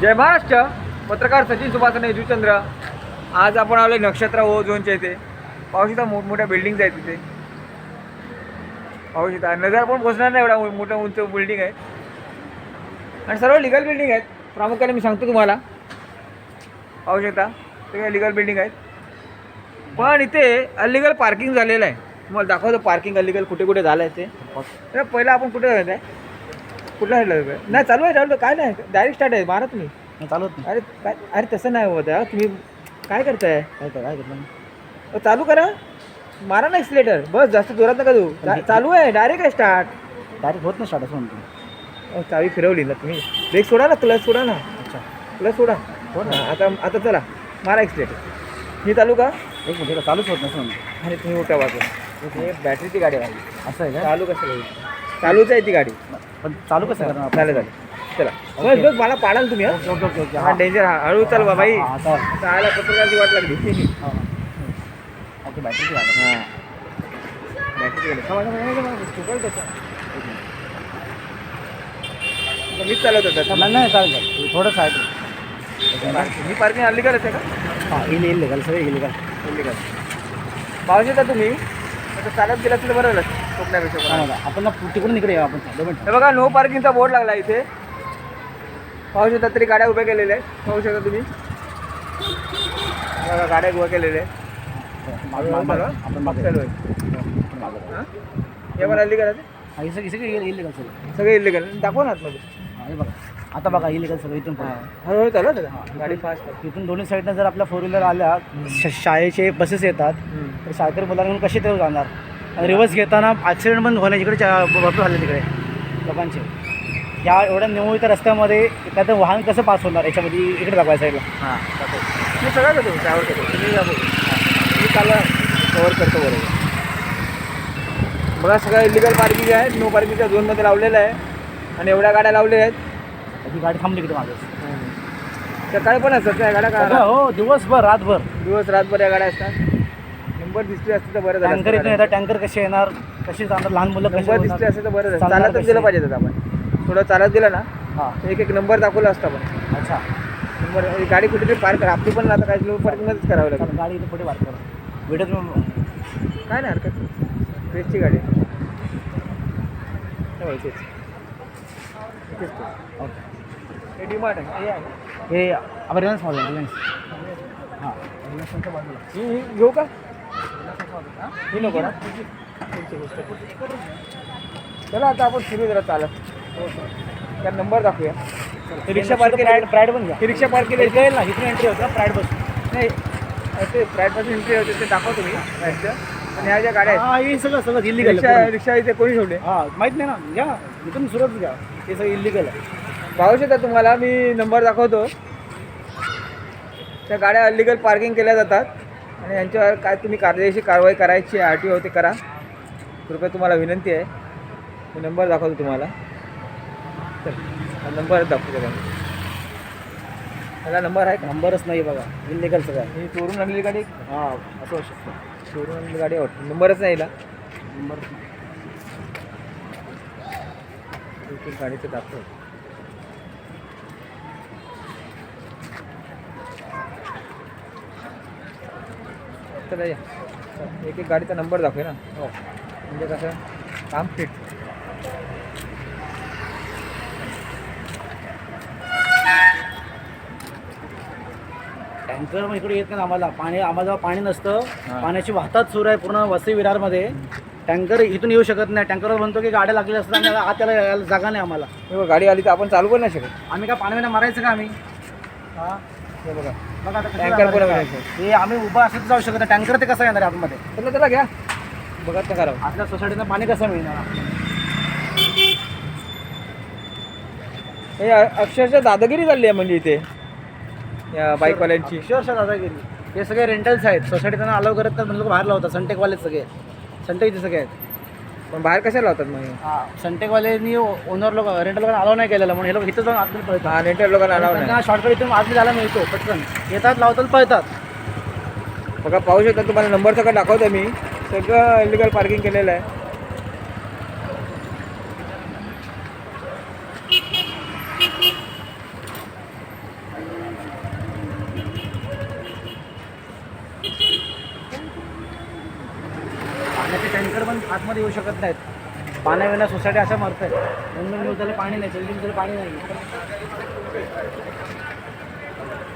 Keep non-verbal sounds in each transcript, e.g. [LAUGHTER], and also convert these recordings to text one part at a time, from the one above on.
जय महाराष्ट्र. पत्रकार सचिन सुभाष यजुचंद्र. आज आपण आलो नक्षत्र ओ झोनच्या इथे. पाहू शकता मोठमोठ्या बिल्डिंग्स आहेत तिथे पाहू शकता नजर पण पोचणार नाही एवढा मोठ्या उंच बिल्डिंग आहे. आणि सर्व लिगल बिल्डिंग आहेत. प्रामुख्याने मी सांगतो तुम्हाला. पाहू शकता सगळ्या लिगल बिल्डिंग आहेत. पण इथे अलिगल पार्किंग झालेलं आहे. तुम्हाला दाखवतो पार्किंग अलिगल कुठे कुठे झालं आहे ते. तर पहिलं आपण कुठे जायचं आहे? कुठला साईडला? नाही चालू आहे चालू आहे. काय नाही डायरेक्ट स्टार्ट आहे. मारा तुम्ही. नाही चालत नाही अरे काय अरे तसं नाही होत आहे. तुम्ही काय करताय? काय काय अहो, चालू करा. मारा ना एक्सिलेटर बस जास्त जोरात नका देऊ. चा- चालू आहे डायरेक्ट आहे स्टार्ट डायरेक्ट होत नाही स्टार्ट असं म्हणतो. चावी फिरवली ना तुम्ही. ब्रेक सोडा ना क्लच सोडा ना. अच्छा. क्लच सोडा. हो ना. हा, आता आता चला. मारा एक्सिलेटर मी चालू का? एक मिनिट चालूच होत नाही असं म्हणतो. आणि तुम्ही उठा बाजू हे बॅटरीची गाडी आहे. माझी. असं आहे का? चालू कसं होईल? चालूच आहे ती गाडी. पण चालू कसं करणार आपण? चालेल चालेल. चला. ओके. बस बस मला पाडाल तुम्ही हा? Okay okay okay okay. हा डेंजर हा. हळू चाल बा बाई. हा, पत्रकाराची वाट लागली. [LAUGHS] हा. ओके हा. थांबा, थांबा, थांबा, थांबा. तसं. आता मीच चालवत होता. नाही नाही चालेल चालेल. थोडंच आहे मी पार्किंग अलीकडे आहे का हां इल इलिगल सगळे अलीकडे पाहू शकता तुम्ही? आता चालत गेला तर बरं झालं. आपण ना तिकडून इकडे येऊ आपण. दोन मिनिटं. हे बघा नो पार्किंगचा बोर्ड लागला इथे. पाहू शकता तरी गाड्या उभ्या केलेल्या आहेत. पाहू शकता तुम्ही. बघा गाड्या उभ्या केलेल्या आहेत. मागं- बघा, आपण मागं. हां हे आहे? हा, हे सगळे सगळे इलिगल सगळे. सगळे इलिगल दाखवा ना आतमध्ये. हा, हे बघा. आता बघा इलिगल सगळं इथून पुढे. हळूहळू चालू आहे? गाडी फास्ट तिथून दोन्ही साईडनं जर आपल्या फोर व्हीलर आल्या श- शाळेचे बसेस येतात. तर शाळकरी मुलांना घेऊन कसे ते जाणार? रिवर्स घेताना ॲक्सिडेंट पण होण्याचे इकडे भरपूर झाले तिकडे लोकांचे. या एवढ्या निमुळत्या त्या रस्त्यामध्ये एखादं वाहन कसं पास होणार याच्यामध्ये? इकडे दाखवायचं साईडला हां मी सगळं करतो त्यावर करतो तुम्ही जा बघू मी चालू कवर करतो बरोबर. बघा सगळं इलिगल पार्किंग आहे. नो पार्किंगच्या झोनमध्ये लावलेलं आहे. आणि एवढ्या गाड्या लावलेल्या आहेत. ती गाडी थांबली इकडे मागे. सकाळी पण असतात त्या गाड्या हो दिवसभर रातभर. दिवस रातभर या गाड्या असतात. नंबर दिसले असते तर बरं झालं टँकर इथून असतं येतात टँकर कसे येणार? कसे जाणार? लहान मुलं कसे नंबर दिसले होणार? असते तर बरं झालं. चालणार चालतच? गेलं पाहिजे त्यात आपण. थोडं चालत गेलं ना हां. तर एक एक नंबर दाखवला असता पण अच्छा. नंबर ही गाडी कुठेतरी पार्क करा. आपली पण आता काही लो पार्किंगमध्येच करावी लागेल. गाडी इथे पुढे वाट करा. व्हिडिओ काय नाही हरकत. बेस्टची गाडी. आहे. हो, इथेच. इथेच तो. ओके हे डीमार्ट आहे. हे आहे. हे आपण रिलायन्स मॉल रिलायन्स हां. रिलायन्सच्या बाजूला ही ही घेऊ का? ही नको ना चला आता आपण सुरू जरा चालत. त्या नंबर दाखवूया. हे रिक्षा पार्क प्राईड प्राईड पण घ्या. ही रिक्षा पार्क केली इथे येईल ना इथून एंट्री होतं प्राईड बस. नाही ते प्रायडपासून एंट्री होते ते दाखवा तुम्ही. आणि ह्या ज्या गाड्या आहेत हां हे सगळं सगळं इलिगल रिक्षा रिक्षा इथे कोणी ठेवले? हां माहीत नाही ना. घ्या इथून सुरुवात घ्या. हे सगळं इलिगल आहे. पाहू शकता तुम्हाला मी नंबर दाखवतो. त्या गाड्या अलिगल पार्किंग केल्या जातात. आणि यांच्यावर काय तुम्ही कायदेशीर कारवाई करायची आर टी ओ ते करा. कृपया तुम्हाला विनंती आहे. मी नंबर दाखवतो तुम्हाला. चल हा नंबर दाखवतो का त्याला नंबर आहे नंबरच नाही बघा. इलिगल सगळं. ही चोरून आणलेली गाडी हां असं असू शकतं. चोरून आणलेली गाडी वाटतं. नंबरच नाही नंबर. गाडीचं दाखव. चला या एक एक गाडीचा नंबर दाखवे ना. हो. म्हणजे कसं काम फिट टँकर मग इकडे येत नाही आम्हाला. पाणी आम्हाला जेव्हा पाणी नसतं. पाण्याची वाहतात सुरू आहे पूर्ण वसई विरारमध्ये. टँकर इथून येऊ शकत नाही. टँकरवर म्हणतो की गाड्या लागलेल्या असतात आणि आत त्याला यायला जागा नाही आम्हाला. हे बघ, गाडी आली तर आपण चालू पण नाही शकत. आम्ही काय पाणी मारायचं का आम्ही? हां. हे बघा. बघा आता कसं टँकर जाणार पण आहे. मारायचं. का? हे आम्ही उभं असं तर जाऊ शकत नाही. टँकर ते कसं येणार आहे आतमध्ये? चला चला घ्या. बघत ना करा आपल्या सोसायटीनं पाणी कसं मिळणार हे अ- अक्षरशः दादागिरी चालली आहे म्हणजे इथे. या बाईकवाल्यांची. अक्षरशः दादागिरी. हे सगळे रेंटल्स आहेत. सोसायटीनं अलाव करत नाही लोक बाहेर लावतात. सनटेकवाले सगळे. सनटेकचे सगळे आहेत. पण बाहेर कशाला लावतात मग हे? हां सनटेकवाल्यांनी ओनर लोक रेंटल लोकांना अलाव नाही केलेलं म्हणून हे लोक इथं जाऊन आतमध्ये पळतात. हा नेटर लोकांना अलाव नाही. शॉर्टकट इथून आतमध्ये जायला मिळतो पटकन. येतात लावतात पळतात. बघा पाहू शकता तुम्हाला नंबर सगळं दाखवतो मी. सगळं इलिगल पार्किंग केलेलं आहे. शकत नाहीत पाण्याविना सोसायटी अशा मरत आहेत दोन दिवसाला पाणी नाही चल दिवसाला पाणी नाही.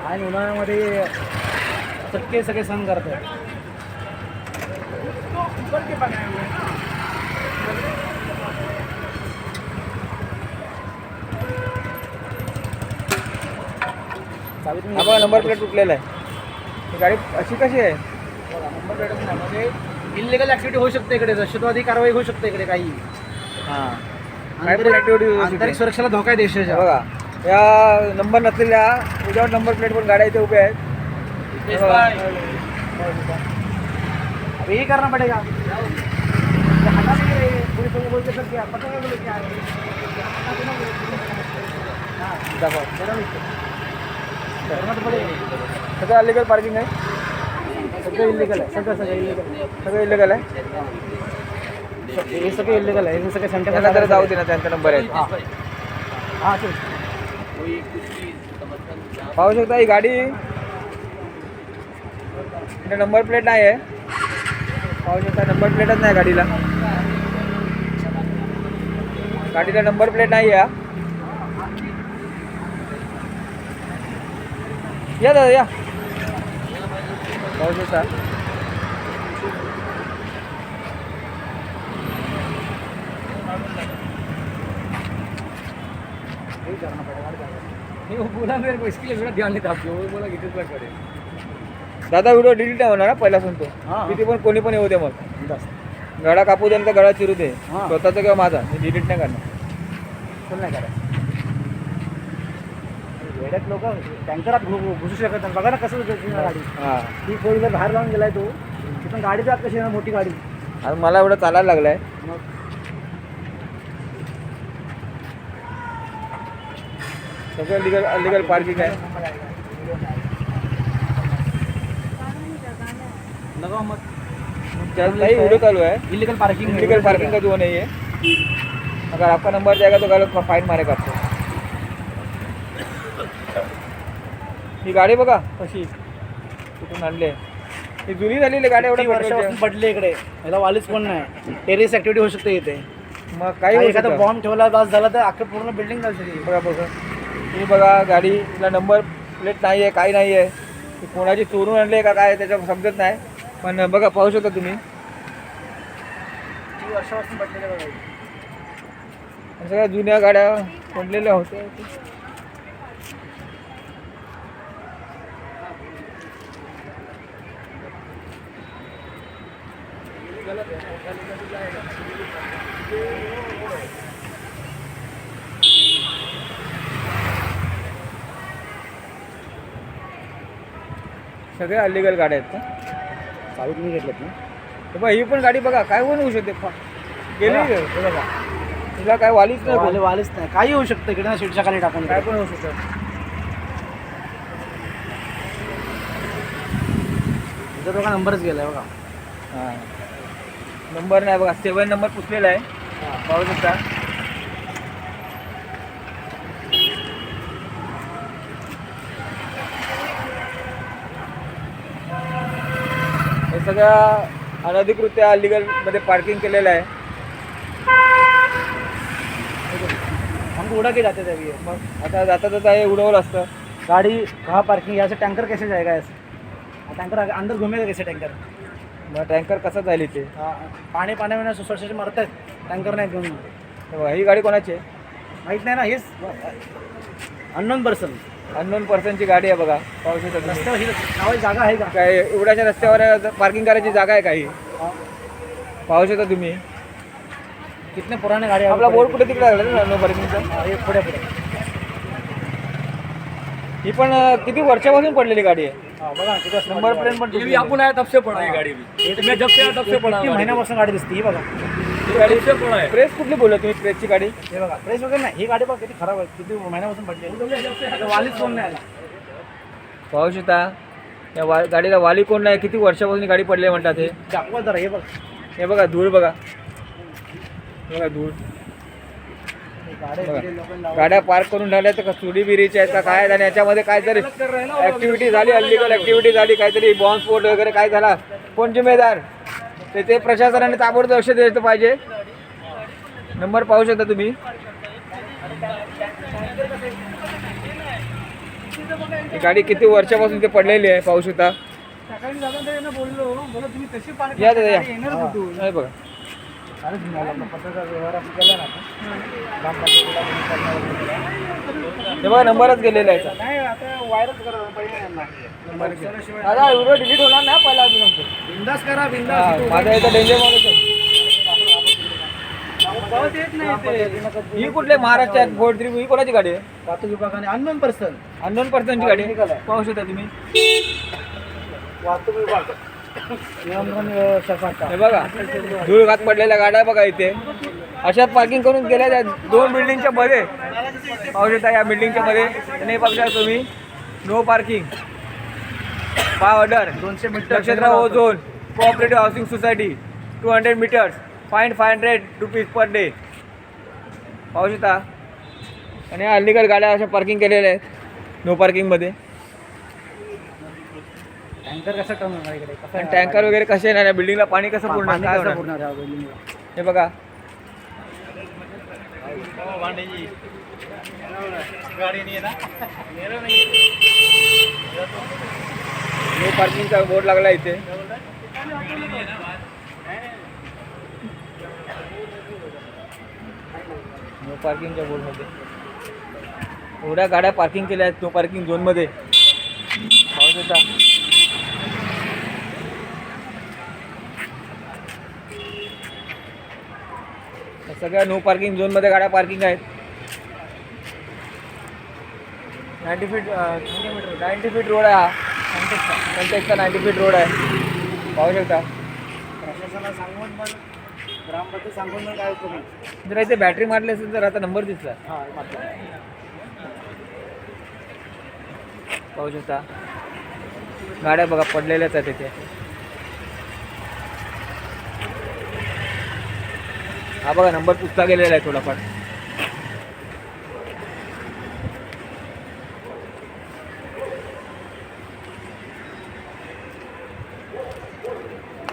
आणि उन्हाळ्यामध्ये चटके सगळे सण हा बघा नंबर प्लेट तुटलेला आहे. गाडी अशी कशी आहे? नंबर प्लेटच नाही म्हणजे इलिगल ऍक्टिव्हिटी होऊ शकते इकडे दहशतवादी कारवाई होऊ शकते इकडे काही. हां. काय पण ऍक्टिव्हिटी आंतरिक सुरक्षेला धोका आहे देशाच्या. बघा या नंबर नसलेल्या विदाउट नंबर प्लेट पण गाड्या इथे उभ्या आहेत. हे बघा. अब यही करना पड़ेगा. ये हटा नहीं रहे पुलिस वाले बोलते सर क्या पता नहीं बोले क्या है दाखवा. जरा भी करना तो पड़ेगा. सगळं अलिगल पार्किंग आहे. सगळं इलिगल आहे सगळं सगळं इलिगल सगळं इलिगल आहे. हे सगळं इलिगल आहे हे सगळे त्यांना जरा सेंटर जाऊ दे ना त्यांचा नंबर आहे. हां. हां चल पाहू शकता ही गाडी. नंबर प्लेट नाही आहे. पाहू शकता नंबर प्लेटच नाही गाडीला. गाडीला नंबर प्लेट नाही आहे. या दादा या. यही करना पड़ेगा नहीं वो बोला मेरे को इसके लिए मेरा ध्यान आपको वो बोला कितना करे. दादा व्हिडिओ डिलीट नाही होणार ना पहिला सांगतो हां. किती पण कोणी पण येऊ दे मग. बस. गळा कापू दे आणि गळा चिरू दे. हां. स्वतःचा किंवा माझा. मी डिलीट नाही करणार. फुल नाही करायचं वेड्यात लोक टँकरात घुसू शकत नाही बघा ना कसं गाडी. हां. ती फोर व्हीलर बाहेर लावून गेलाय तो. तिथून गाडीची आत कशी मोठी गाडी. आणि मला एवढं चालायला लागलाय. मग? सगळं लिगल अलिगल पार्किंग आहे. लगा मग. काही व्हिडिओ चालू है इलिगल पार्किंग इलीगल पार्किंग का जो नहीं है अगर आपका नंबर जाएगा तो गलत फाइन मारेगा आपको ही गाडी बघा. कशी? कुठून आणले ही जुनी झालेली गाडी एवढ्या वर्षापासून पेट्रोलची. पडले इकडे? याला वालीच पण नाही. टेरेस ऍक्टिव्हिटी होऊ शकते इथे. मग काही होऊ एखादा शकतं. बॉम्ब ठेवला बास झाला तर अख्खं पूर्ण बिल्डिंग झाली सगळी. बघा बघा. ही बघा गाडीला नंबर प्लेट नाही आहे काही नाही आहे ती कोणाची चोरून आणली का काय त्याच्या समजत नाही. पण बघा पाहू शकता तुम्ही. वर्षापासून पडलेले बघा हे. आणि सगळ्या जुन्या गाड्या पडलेल्या होत्या? सगळ्या अलिगल गाड्या आहेत का? चावी तुम्ही घेतलेत ना हे बघा ही पण गाडी बघा काय पण होऊ शकते? गेली? बघा? हे तिला काय वालीच नाही? वाले. वालीच नाही. काही होऊ शकतं इकडे ना सीटच्या खाली टाकून काय पण होऊ शकतं. इथं बघा नंबरच गेलाय बघा. हां. नंबर नाही बघा सेवन नंबर पुसलेला आहे. पाहू शकता. सगळ्या अनधिकृत्या अलिगलमध्ये पार्किंग केलेलं आहे. हमको उड़ा के जाते थे अभी ये। मग आता जाता जाता हे उडवलं असतं. गाड़ी कहाँ पार्किंग यहाँ से टैंकर कैसे जाएगा ऐसे टैंकर अंदर घूमेगा कैसे टैंकर मग टँकर कसा जाईल इथे हाँ, पाणी पाण्याविना मरत आहेत टँकर नाही घेऊन. हे बघा, ही गाडी कोणाची आहे? माहीत नाही ना हेच. Unknown person. अननोन पर्सनची गाडी आहे बघा पाहू शकता तुम्ही. रस्त्यावर ही लावायची जागा आहे का? काय एवढ्याच्या रस्त्यावर पार्किंग करायची जागा आहे काही? हाँ, पाहू शकता तुम्ही. कितने पुराने गाड़ी आपला बोर्ड कुठे तिकडे लागला ना नो पार्किंगचा हाँ, पुढे पुढे. ही पण अं, किती वर्षापासून पडलेली गाडी आहे? हाँ, बघा किती वर्ष नंबर प्लेट पण ये भी तुटलेली आहे. तब से पड़ा ये गाड़ी भी ये तो मैं जब से आया तब से पड़ा किती गाड़ी। महिन्यापासून गाडी दिसते ही बघा. प्रेस कुठली बोलला तुम्ही? प्रेसची गाडी? हे बघा प्रेस वगैरे नाही. ही गाडी बघा किती खराब आहे. किती महिन्यापासून पडली आहे. वालीच कोण नाही आला. पाहू शकता. या वा गाडीला वाली कोण नाही? किती वर्षापासून गाडी पडली आहे म्हणतात हे. दाखवा जरा हे बघ. हे बघा धूळ बघा. बघा धूळ. गाड्या पार्क करून ठेवल्या तर का चुडी बिरीच्या आहेत का काय आणि याच्यामध्ये काहीतरी ऍक्टिव्हिटी झाली अलिगल ऍक्टिव्हिटी झाली काहीतरी बॉम्ब स्फोट वगैरे काय झाला? कोण जिम्मेदार? तर ते प्रशासनाने ताबडतोब लक्ष द्यायचं पाहिजे. नंबर पाहू शकता तुम्ही. गाडी किती वर्षापासून ते पडलेली आहे पाहू शकता. या बघा. हे बघा नंबरच गेलेला आहे दादा व्हिडिओ डिलीट होणार ना पहिला अजून बिंदास करा हा, बिंदास माझा इथं डेंजर माणूस ते. ही कुठले महाराष्ट्रात फोर थ्री ही कोणाची गाडी आहे? वाहतूक विभागाने अननोन पर्सन अननोन पर्सनची गाडी पाहू शकता तुम्ही. वाहतूक विभाग. हे बघा. धूळ घात पडलेल्या गाड्या बघा इथे. अशात पार्किंग करून गेल्या त्या दोन बिल्डिंगच्या मध्ये. पाहू शकता या बिल्डिंगच्या मध्ये. आणि हे बघा तुम्ही. नो पार्किंग फाय ऑर्डर दोनशे meter Nakshatra Ozone cooperative housing society two hundred meters fine five hundred rupees per day पाहू शकता. आणि या अलीकडे गाड्या अशा पार्किंग केलेल्या आहेत. नो पार्किंगमध्ये टँकर कसं टर्न होणार इकडे? कसं टँकर वगैरे कसे येणार? या बिल्डिंगला पाणी कसं पूर्ण पाणी काय कसं होणार? पुरणार या building ला? हे बघा. नो पार्किंगचा बोर्ड लागला इथे. नो पार्किंगच्या बोर्डमध्ये एवढ्या गाड्या पार्किंग केल्या आहेत नो पार्किंग झोनमध्ये पाहू शकता सगळ्या नो पार्किंग झोनमध्ये गाड्या पार्किंग आहेत. Ninety feet ninety feet road आहे हा. कंटेक्सचा नाईन्टी फीट रोड आहे. पाहू शकता. प्रशासनाला सांगून पण ग्रामपंचायत सांगून पण काय उपयोग नाही. जर इथे बॅटरी मारली असेल तर आता नंबर दिसला. हा. पाहू शकता. गाड्या बघा पडलेल्याच आहेत तिथे हा बघा नंबर पुसता गेलेला आहे थोडाफार.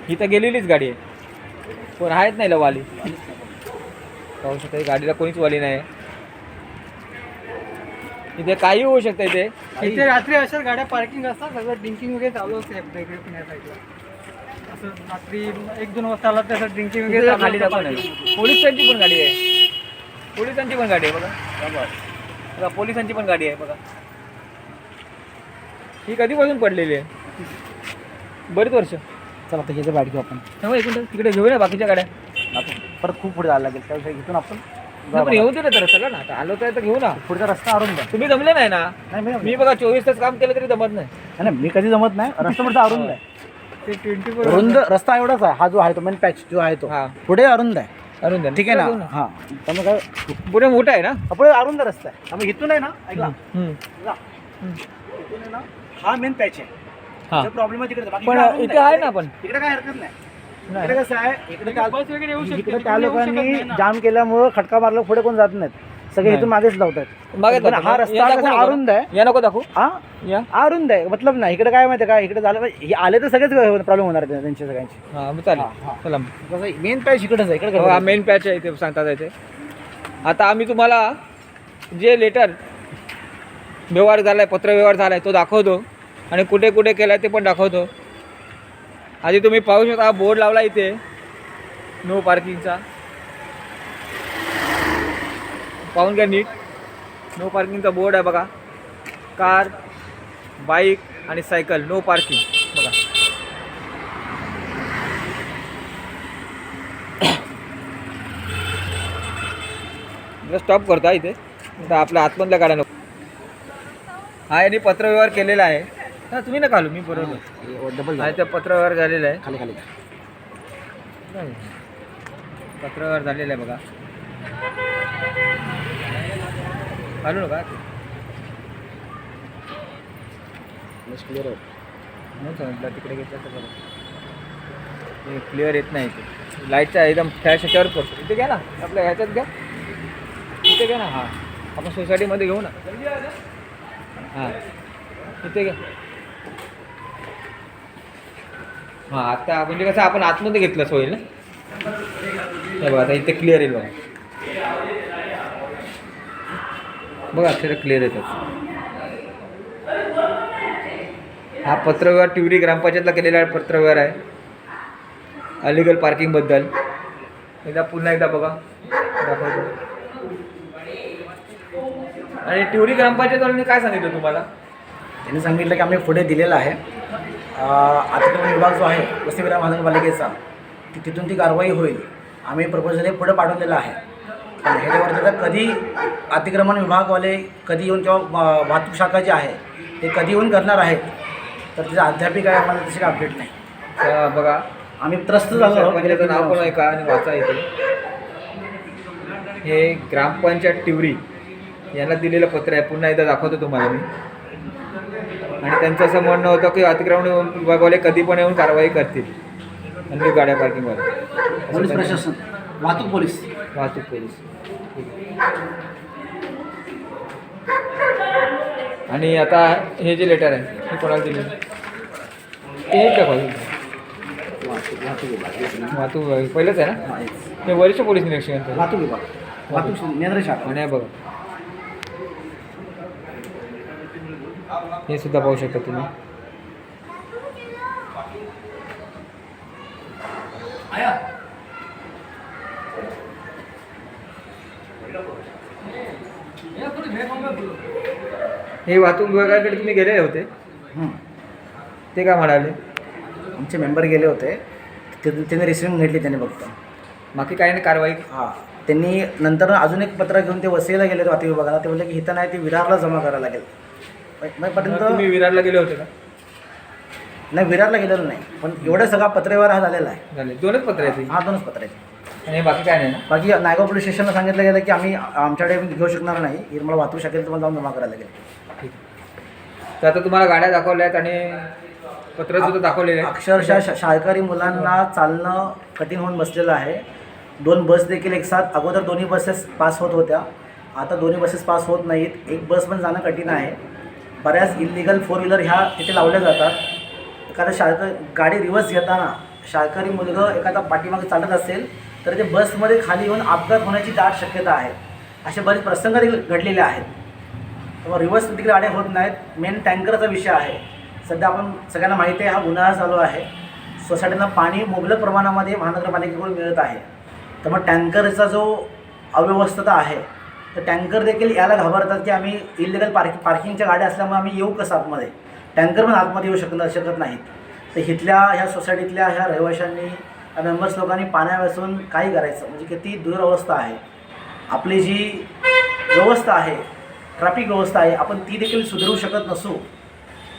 ही तर गेलेलीच गाडी आहे. पण आहेत नाही वाली? पाहू शकता गाडीला कोणीच वाली नाही इथे काही होऊ शकतं इथे. इथे रात्री अशाच गाड्या पार्किंग असतात सगळं ड्रिंकिंग वगैरे चालू असते आपल्या इकडे पुण्या साईडला असं रात्री एक दोन वाजता आला तसं ड्रिंकिंग वगैरे चालू खाली. नाही पोलिसांची पण गाडी आहे. पोलिसांची पण गाडी आहे बघा. बघा पोलिसांची पण गाडी आहे बघा. ही कधीपासून पडलेली आहे? बरीच वर्ष. चला आता ह्याचं बाईक घेऊ आपण. थांबा मिनिट. तिकडे घेऊया ना बाकीच्या गाड्या. आपण परत खूप पुढे जायला लागेल. त्याविषयी इथून आपण. नाही, पण येऊ दे ना तर चला ना. आता आलो तर आता घेऊ ना. पुढचा रस्ता अरुंद आहे. तुम्ही जमले नाही ना? नाही मी मी बघा चोवीस तास काम केलं तरी जमत नाही. नाही मी कधी जमत नाही. रस्ता पुढचा अरुंद आहे. ते ट्वेंटी रुंद रस्ता एवढाच आहे. हा जो आहे तो मेन पॅच जो आहे तो. हा. पुढे अरुंद आहे. अरुण ठीक आहे ना? हा. त्यामुळे काय? पुढे मोठा आहे ना? पुढे अरुंद रस्ता आहे. त्यामुळे इथून आहे ना? ऐकला? हम्म. जा. इथून आहे ना? हा मेन पॅच आहे. हा. प्रॉब्लेम आहे तिकडे. बाकी पण अरुंद इथे आहे ना पण. इकडे काय हरकत नाही. नाही. इकडे कसं आहे? इकडे त्या- इकडे त्या लोकांनी जाम केल्यामुळं खटका मारला पुढे कोण जात नाहीत. सगळे. इथून मागेच लावतात मागे पण दाखव. हा रस्ता कसा. अरुंद आहे? या नको दाखवू. हा? या. अरुंद आहे. मतलब नाही. इकडे काय माहिती आहे का? इकडे झालं. हे आले तर सगळेच प्रॉब्लेम होणार आहेत त्यांच्या सगळ्यांचे. हा मग चालेल. कसं मेन पॅच इकडेच आहे. इकडे हो, हा मेन पॅच आहे इथे सांगतात इथे. आता आम्ही तुम्हाला जे लेटर व्यवहार झाला आहे पत्रव्यवहार झाला आहे तो दाखवतो. आणि कुठे कुठे केला आहे ते पण दाखवतो. आधी तुम्ही पाहू शकता. हा बोर्ड लावला इथे. नो पार्किंगचा पाहून घ्या नीट. नो पार्किंगचा बोर्ड आहे बघा. कार बाईक आणि सायकल नो पार्किंग बघा. [COUGHS] स्टॉप करतो हा इथे. आता आपल्या आतमधल्या गाड्या नको. हा यांनी पत्रव्यवहार केलेला आहे. हा तुम्ही नका आलो मी बरोबर. डबल हा इथे पत्रव्यवहार झालेला आहे. खाली खाली. पत्रव्यवहार झालेला आहे बघा. घालू नका क्लिअर आहे. म्हणून सांगितलं तिकडे घेतलं तर ते क्लिअर येत नाही इथे. लाईटचा एकदम फ्लॅश ह्याच्यावर पडतो इथे घ्या ना. आपल्या ह्याच्यात घ्या. इथे घ्या ना. हां. आपण सोसायटीमध्ये घेऊ ना. हां. इथे घ्या. हां आता म्हणजे कसं आपण आतमध्ये घेतलं होईल ना? हे बघा आता इथे क्लिअर येईल बघा. बघा अक्षर क्लिअर येतात. हा पत्रव्यवहार टिवरी ग्रामपंचायतला केलेला पत्रव्यवहार आहे. अलिगल पार्किंगबद्दल एकदा पुन्हा एकदा बघा. दाखवतो. आणि टिवरी ग्रामपंचायतवाल्यांनी काय सांगितलं तुम्हाला? त्यांनी सांगितलं की आम्ही पुढे दिलेलं आहे. आता अतिक्रमण विभाग जो आहे वसतिगृह महानगरपालिकेचा ती तिथून ती कारवाई होईल. आम्ही प्रपोजल हे पुढे पाठवलेलं आहे. पण ह्याच्यावर त्याचा कधी अतिक्रमण विभागवाले कधी येऊन किंवा वाहतूक शाखा जी आहे ते कधी येऊन करणार आहेत तर त्याचं अध्यापिक आहे आम्हाला तशी काही अपडेट नाही. तर बघा आम्ही त्रस्त झालो आहोत. सरपंचाचं नाव पण ऐका आणि वाचा इथे. हे ग्रामपंचायत टिवरी यांना दिलेलं पत्र आहे पुन्हा एकदा दाखवतो तुम्हाला मी. आणि त्यांचं असं म्हणणं होतं की अतिक्रमण विभागवाले कधी पण येऊन कारवाई करतील. आणि गाड्या पार्किंगवाले असं पोलीस प्रशासन. वाहतूक पोलीस. वाहतूक पोलीस. आणि आता हे जे लेटर आहे हे कोणाला दिले? ते हेच दाखवा. वाहतूक विभाग. पहिलंच आहे ना? हे वरिष्ठ पोलीस निरीक्षक वाहतूक विभाग. वाहतूक. नियंत्रण बघा. हे सुद्धा पाहू शकता तुम्ही. हे वाहतूक विभागाकडे तुम्ही गेलेले होते? हं. ते काय म्हणाले? आमचे मेंबर गेले होते. तिथून त्यांनी रिसिव्हिंग घेतली त्यांनी फक्त. बाकी काही नाही कारवाई? हां. त्यांनी नंतर अजून एक पत्र घेऊन ते वसईला गेले वाहतूक विभागाला. ते म्हणले की इथं नाही ते विरारला जमा करायला लागेल. मग- पर्यंत तुम्ही विरारला गेले होते का? नाही विरारला गेलेलो नाही. पण एवढं सगळा पत्रव्यवहार हा झालेला आहे. झाले. दोनच पत्र आहेत. हा दोनच पत्र आहेत. आणि बाकी काय नाही ना? बाकी नायगाव पोलीस स्टेशनला सांगितलं गेलं की आम्ही आमच्याकडे घेऊ शकणार नाही. हे मला वाहतूक शाखेत तुम्हाला जाऊन जमा करायला लागेल. ठीक तर आता तुम्हाला गाड्या दाखवल्या आहेत आणि पत्र सुद्धा दाखवलेले आहेत. अक्षरशः शा- शाळकरी मुलांना चालणं कठीण होऊन बसलेलं आहे. दोन बस देखील एक साथ अगोदर दोन्ही बसेस पास होत होत्या. आता दोन्ही बसेस पास होत नाहीत. एक बस पण जाणं कठीण आहे. बऱ्याच इलिगल फोर व्हीलर ह्या तिथे लावल्या जातात. एखादा शाळक गाडी रिवर्स घेताना शाळकरी मुलगं एखादा पाठीमागे चालत असेल तर ते बसमध्ये खाली येऊन अपघात होण्याची दाट शक्यता आहे. असे बरेच प्रसंग देखील घडलेले आहेत. तेव्हा रिव्हर्स तिकडे गाड्या होत नाहीत. मेन टँकरचा विषय आहे. सध्या आपण सगळ्यांना माहिती आहे हा उन्हाळा चालू आहे. सोसायटींना पाणी मुबलक प्रमाणामध्ये महानगरपालिकेकडून मिळत आहे. तर मग टँकरचा जो अव्यवस्थता आहे तर टँकर देखील याला घाबरतात की आम्ही इलिगल पार्क पार्किंगच्या गाड्या असल्यामुळे आम्ही येऊ कसं आतमध्ये? टँकर पण आतमध्ये येऊ शकत शकत नाहीत. तर इथल्या ह्या सोसायटीतल्या ह्या रहिवाशांनी मेंबर्स लोकांनी पाण्या वाचून काही करायचं. म्हणजे किती दुरवस्था आहे. आपली जी व्यवस्था आहे ट्रॅफिक व्यवस्था आहे आपण ती देखील सुधारू शकत नसू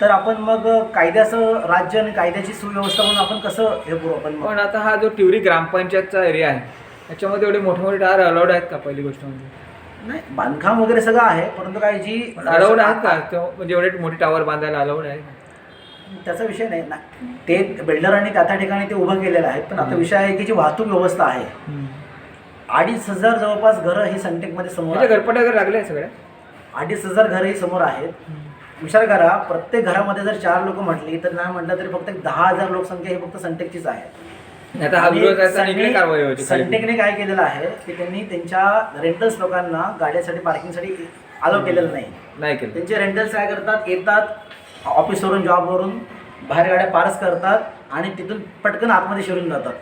तर आपण मग कायद्याचं राज्य आणि कायद्याची सुव्यवस्था म्हणून आपण कसं हे करू आपण पण आता हा जो टिवरी ग्रामपंचायतचा एरिया आहे त्याच्यामध्ये एवढे मोठे मोठे टायर अलाउड आहेत का पहिली गोष्ट म्हणजे? नाही बांधकाम वगैरे सगळं आहे परंतु काय जी अलाउड आहेत का? तो म्हणजे एवढे मोठी टावर बांधायला अलाउड आहे? का? त्याचा विषय नाही ना. ते बिल्डरांनी त्या त्या ठिकाणी ते उभं केलेलं आहे. पण आता विषय आहे की जी वाहतूक व्यवस्था आहे अडीच हजार जवळपास घरं ही सनटेकमध्ये समोर म्हणजे आहेत. घरपट्या वगैरे लागल्या सगळ्या अडीच हजार घरंही समोर आहेत. विचार करा प्रत्येक घरामध्ये जर चार लोक म्हटली तर नाही म्हटलं तरी फक्त एक दहा हजार लोकसंख्या ही फक्त सनटेकचीच आहे. आता हा विरोध आहे तर इकडे कारवाई व्हायची खाली. सनटेकने काय केलेलं आहे की त्यांनी त्यांच्या रेंटल्स लोकांना गाड्यासाठी पार्किंगसाठी अलाव केलेलं नाही. नाही केलं. त्यांचे रेंटल्स काय करतात येतात ऑफिसवरून जॉबवरून बाहेर गाड्या पार्स करतात आणि तिथून पटकन आतमध्ये शिरून जातात.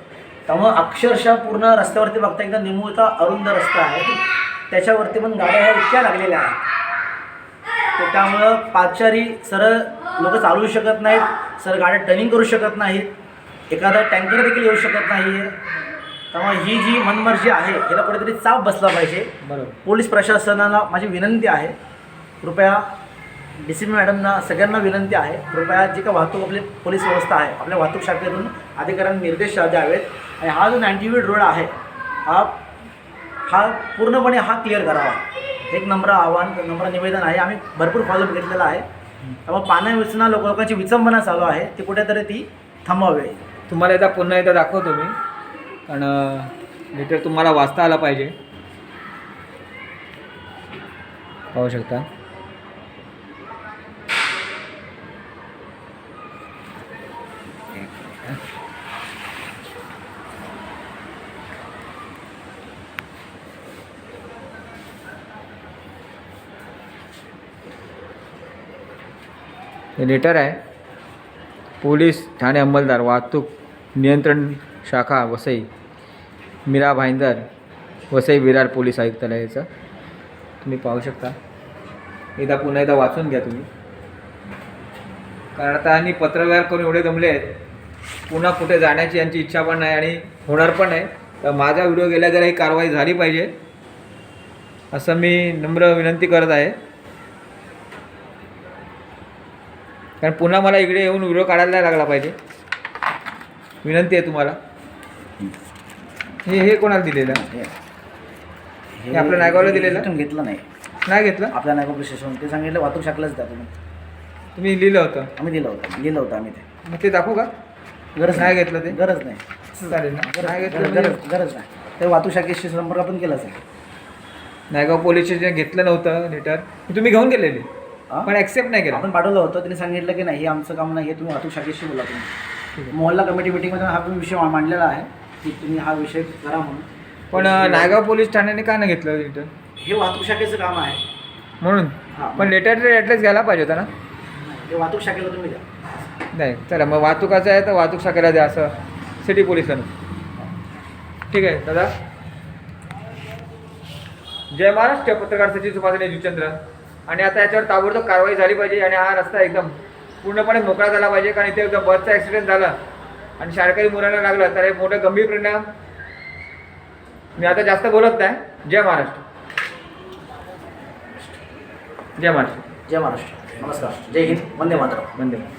त्यामुळं अक्षरशः पूर्ण रस्त्यावरती बघता एकदम निमुळता अरुंद रस्ता आहे. त्याच्यावरती पण गाड्या ह्या इतक्या लागलेल्या आहेत. तर त्यामुळं पादचारी सरळ लोक चालवू शकत नाहीत सरळ गाड्या टर्निंग करू शकत नाहीत एखादा टँकर देखील येऊ शकत नाही आहे त्यामुळे ही जी मनमर्जी आहे याला कुठेतरी चाप बसला पाहिजे. बरोबर. पोलीस प्रशासनाला माझी विनंती आहे कृपया डी सी पी मॅडमना सगळ्यांना विनंती आहे कृपया जी का वाहतूक आपली पोलीस व्यवस्था आहे आपल्या वाहतूक शाखेतून अधिकाऱ्यांना निर्देश द्यावेत. आणि हा जो नाईन्टीवीड रोड आहे हा हा पूर्णपणे हा क्लिअर करावा. एक नम्र आव्हान नम्र निवेदन आहे. आम्ही भरपूर फॉलोअप घेतलेला आहे. त्यामुळे पाण्या विचना लोक लोकांची विचंबना चालू आहे. ती कुठेतरी ती थांबावी तुम्हाला एकदा पुन्हा एकदा दाखवतो मी. कारण लेटर तुम्हाला वाचता आला पाहिजे. पाहू शकता. लेटर आहे. पोलीस ठाणे अंमलदार वाहतूक नियंत्रण शाखा वसई मीरा भाईंदर वसई विरार पोलीस आयुक्तालय तुम्ही पाहू शकता. एकदा पुन्हा एकदा वाचून घ्या तुम्ही. कारण आता आणि पत्रव्यवहार करून एवढे जमले आहेत पुन्हा कुठे जाण्याची यांची इच्छा पण नाही आणि होणार पण नाही तर माझा व्हिडिओ गेल्या गेल्या ही कारवाई झाली पाहिजे. असं मी नम्र विनंती करत आहे. कारण पुन्हा मला इकडे येऊन व्हिडिओ काढायला लागला पाहिजे. विनंती आहे तुम्हाला. हे हे कोणाला दिलेलं? हे. आपल्या नायगावला दिलेलं? इथून घेतलं नाही. नाही घेतलं? आपल्या नायगाव स्टेशन ते सांगितलं वाहतूक शाखेलाच द्या तुम्ही. तुम्ही लिहिलं होतं. आम्ही दिलं होतं. लिहिलं होतं आम्ही ते. मग ते दाखवू का? गरज नाही. घेतलं ते? गरज नाही. चालेल ना. गरज नाही घेतलं गरज म्हणजे गरज- गरज नाही. ते वाहतूक शाखेशी संपर्क आपण केलाच आहे. नायगाव पोलीस स्टेशन घेतलं नव्हतं लेटर तुम्ही घेऊन गेलेले. हा? पण ॲक्सेप्ट नाही केला. आपण पाठवलं होतं त्यांनी सांगितलं की नाही हे आमचं काम नाही हे तुम्ही वाहतूक शाखेशी बोला तुम्ही. मोहल्ला कमिटी मिटिंगमध्ये हा पण विषय मा- मांडलेला आहे की तुम्ही हा विषय करा म्हणून. पण अं, नायगाव पोलीस ठाण्याने का नाही घेतलं लेटर हे वाहतूक शाखेचं काम आहे. म्हणून? हा. पण लेटर ॲटलीस्ट घ्यायला पाहिजे होता ना? हे वाहतूक शाखेला तुम्ही द्या नाही चला मग वाहतुकाचं आहे तर वाहतूक शाखेला द्या असं. सिटी पोलिसांना ठीक आहे दादा. जय महाराष्ट्र पत्रकार सचिव सुभाष जुचंद्र आणि आता याच्यावर ताबडतोब कारवाई झाली पाहिजे आणि हा रस्ता एकदम पूर्णपणे मोकळा झाला पाहिजे कारण इथे एकदम बसचा ॲक्सिडेंट झाला आणि शाळकरी मुलांना लागला तर हे मोठं गंभीर परिणाम. मी आता जास्त बोलत नाही. जय महाराष्ट्र. जय महाराष्ट्र. जय महाराष्ट्र. नमस्कार. जय हिंद. वंदे मातरम. धन्यवाद